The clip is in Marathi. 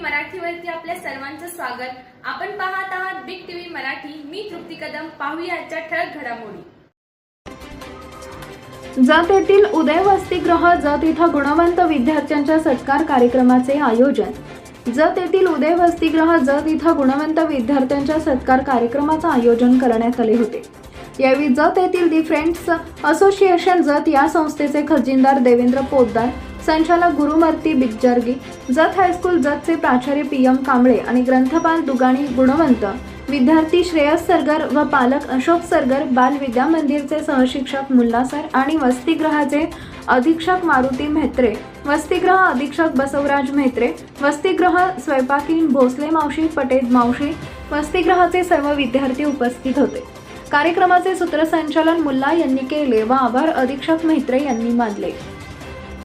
मराठीवरती आपल्या सर्वांचं स्वागत. आपण पाहत आहात बिग टीव्ही मराठी. मी तृप्ती कदम. पाहूया आजच्या ठळक घडामोडी. जत येथील उदय वसतिगृह जत इथं गुणवंत विद्यार्थ्यांच्या सत्कार कार्यक्रमाचे आयोजन. जत येथील उदय वसतिगृह जत इथं गुणवंत विद्यार्थ्यांच्या सत्कार कार्यक्रमाचं आयोजन करण्यात आले होते. यावेळी जत येथील दी फ्रेंड्स असोसिएशन जत या संस्थेचे खजिनदार देवेंद्र पोद्दार संचालक गुरुमूर्ती बिगजर्गी जत हायस्कूल जतचे प्राचार्य पी एम कांबळे आणि ग्रंथपाल दुगाणी गुणवंत विद्यार्थी श्रेयस सरगर व पालक अशोक सरगर बाल विद्या मंदिरचे सहशिक्षक मुल्ला सर आणि वसतिगृहाचे अधीक्षक मारुती म्हेत्रे वसतिगृह अधीक्षक बसवराज म्हेत्रे वसतिगृह स्वयंपाकीन भोसले मावशी पटेल मावशी वसतिगृहाचे सर्व विद्यार्थी उपस्थित होते. कार्यक्रमाचे सूत्रसंचालन मुल्ला यांनी केले व आभार अधीक्षक म्हेत्रे यांनी मानले.